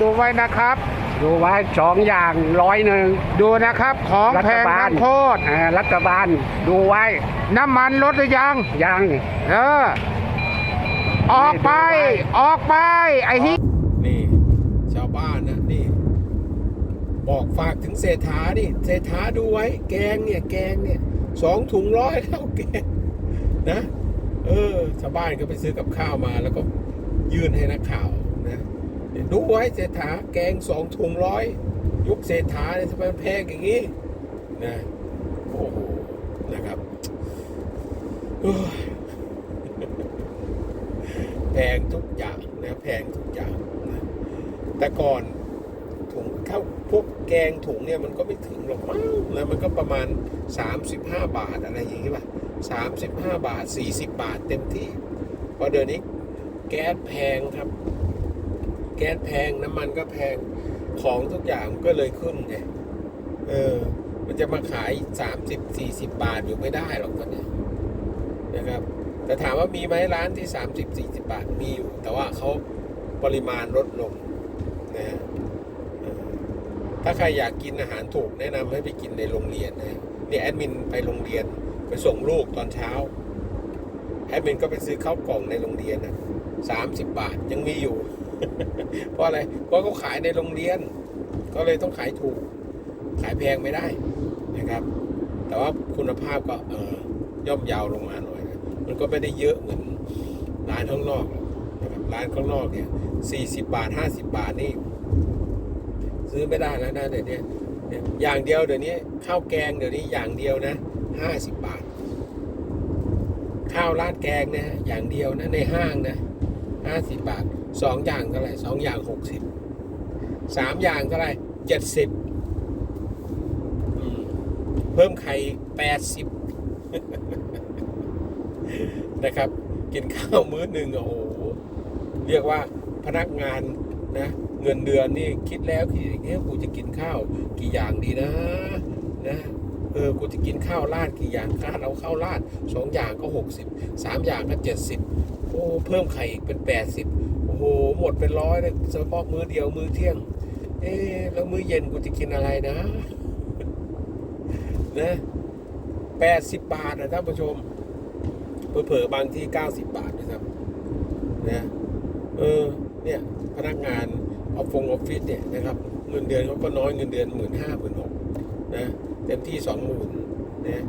ดูไว้นะครับ ดูไว้สองอย่างร้อยหนึ่งดูนะครับของรัแพฐงบาลน้ำโคตรเอ่อรัฐบาลดูไว้ น้ำมันลดหรือยัง ยังเออออกไป ออกไป ไอ้ที่นี่ ชาวบ้านนะนี่ บอกฝากถึงเศรษฐาดิเศรษฐาดูไว้ แกงเนี่ย แกงเนี่ยสองถุงร้อยแล้วแกงนะ เออ ชาวบ้านก็ไปซื้อกับข้าวมาแล้วก็ยื่นให้นักข่าวนะเนี่ย ดูไว้เศรษฐาแกงสองถุงร้อยยุคเศรษฐาเนี่ยทำไมแพงอย่างนี้นะโอ้โหนะครับแพงทุกอย่างนะแพงทุกอย่างนะแต่ก่อนถุงข้าวพวกแกงถุงเนี่ยมันก็ไม่ถึงหรอกมั้งนะมันก็ประมาณ 35 บาทอะไรอย่างงี้ป่ะ35 บาท 40 บาทเต็มที่พราะเดี๋ยวนี้แก๊สแพงครับ แก๊สแพงน้ำมันก็แพงของทุกอย่างก็เลยขึ้นไงเออ มันจะมาขาย30 40บาทอยู่ไม่ได้หรอกตอนเนี้ยนะครับ แต่ถามว่ามีไหมร้านที่30 40บาทมีอยู่ แต่ว่าเขาปริมาณลดลงนะฮะเออถ้าใครอยากกินอาหารถูกแนะนำให้ไปกินในโรงเรียนนะนี่แอดมินไปโรงเรียนไปส่งลูกตอนเช้าแอดมินก็ไปซื้อข้าวกล่องในโรงเรียนนะ สามสิบบาทยังมีอยู่ เพราะอะไร เพราะเขาขายในโรงเรียน ก็เลยต้องขายถูก ขายแพงไม่ได้นะครับ แต่ว่าคุณภาพก็เออย่อมยาวลงมาหน่อยนะมันก็ไม่ได้เยอะเหมือนร้านข้างนอกนะครับร้านข้างนอกเนี่ยสี่สิบาทห้าสิบาทนี่ ซื้อไม่ได้แล้วนะเดี๋ยวนี้อย่างเดียวเดี๋ยวนี้ข้าวแกงเดี๋ยวนี้อย่างเดียวนะห้าสิบบาท ข้าวราดแกงนะอย่างเดียวนะในห้างนะ ห้าสิบบาทสองอย่างเท่าไหร่สองอย่างหกสิบสามอย่างเท่าไหร่เจ็ดสิบเพิ่มไข่แปดสิบนะครับ กินข้าวมื้อหนึ่งโอ้โหเรียกว่าพนักงานนะเงินเดือนนี่คิดแล้วคิดอีกเอ๊ะกูจะกินข้าวกี่อย่างดีนะนะ เออกูจะกินข้าวราดกี่อย่างข้าเอาข้าวราดสองอย่างก็หกสิบสามอย่างก็เจ็ดสิบโอ้เพิ่มไข่อีกเป็นแปดสิบโอ้โหหมดเป็นร้อยเลยเฉพาะมื้อเดียวมื้อเที่ยง เอ๊แล้วมื้อเย็นกูจะกินอะไรนะนะแปดสิบบาทนะท่านผู้ชมเผลอๆบางที่90บาทนะครับนะเออเนี่ยพนักงานออฟฟงออฟฟิศเนี่ยนะครับเงินเดือนเขาก็น้อยเงินเดือนหมื่นห้าหมื่นหกนะ เต็มที่สองหมื่นนะ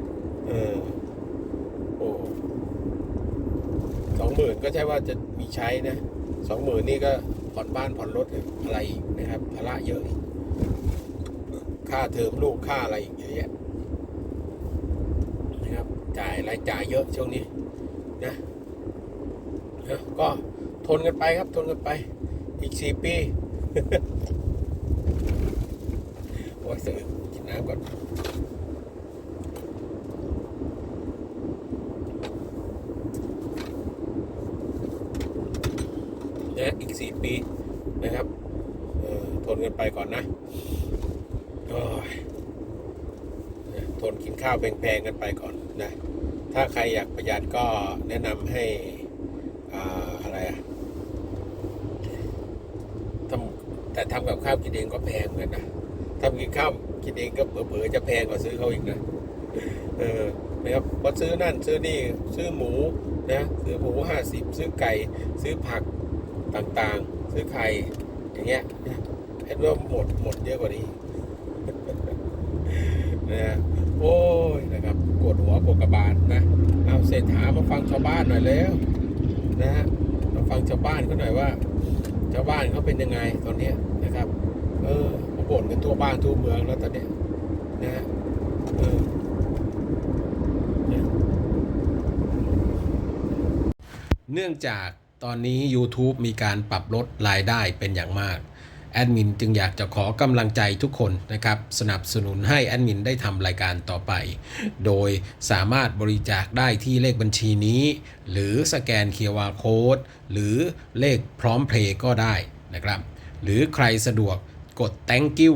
เออโอ้สองหมื่นก็ใช่ว่าจะมีใช้นะสองหมื่นนี่ก็ผ่อนบ้านผ่อนรถอะไรอีกนะครับภาระเยอะค่าเทอมลูกค่าอะไรอีกเยอะแยะนะครับ จ่ายรายจ่ายเยอะช่วงนี้นะนะก็ทนกันไปครับ ทนกันไป อีกสี่ปี โอ้ยสื่อ น้ำก่อนนะอีกสี่ปีนะครับทนกันไปก่อนนะโอ้ยนะทนกินข้าวแพงๆกันไปก่อนนะ ถ้าใครอยากประหยัดก็แนะนำให้อ่าอะไรอะทำแต่ทำกับข้าวกินเองก็แพงเหมือนกันนะ ทำกินข้าวกินเองก็เผลอๆจะแพงกว่าซื้อเขาอีกนะเออนะครับพอซื้อนั่นซื้อนี่ซื้อหมูนะซื้อหมูห้าสิบซื้อไก่ ซื้อผักต่างๆ ซื้อไข่อย่างเงี้ยเห็นว่าหมดหมดเยอะกว่านี้นะฮะโอ้ยนะครับปวดหัวปวดกระบาลนะเอาเศรษฐามาฟังชาวบ้านหน่อยแล้วนะฮะมาฟังชาวบ้านเขาหน่อยว่า ชาวบ้านเขาเป็นยังไงตอนเนี้ยนะครับ เออเขา บ้านทั่วเมืองแล้วตอนนี้นะฮะเออเนื่องจากตอนนี้ YouTube มีการปรับลดรายได้เป็นอย่างมาก แอดมินจึงอยากจะขอกำลังใจทุกคนนะครับ สนับสนุนให้แอดมินได้ทำรายการต่อไป โดยสามารถบริจาคได้ที่เลขบัญชีนี้ หรือสแกน QR Code หรือเลขพร้อมเพลย์ก็ได้นะครับ หรือใครสะดวกกด thank you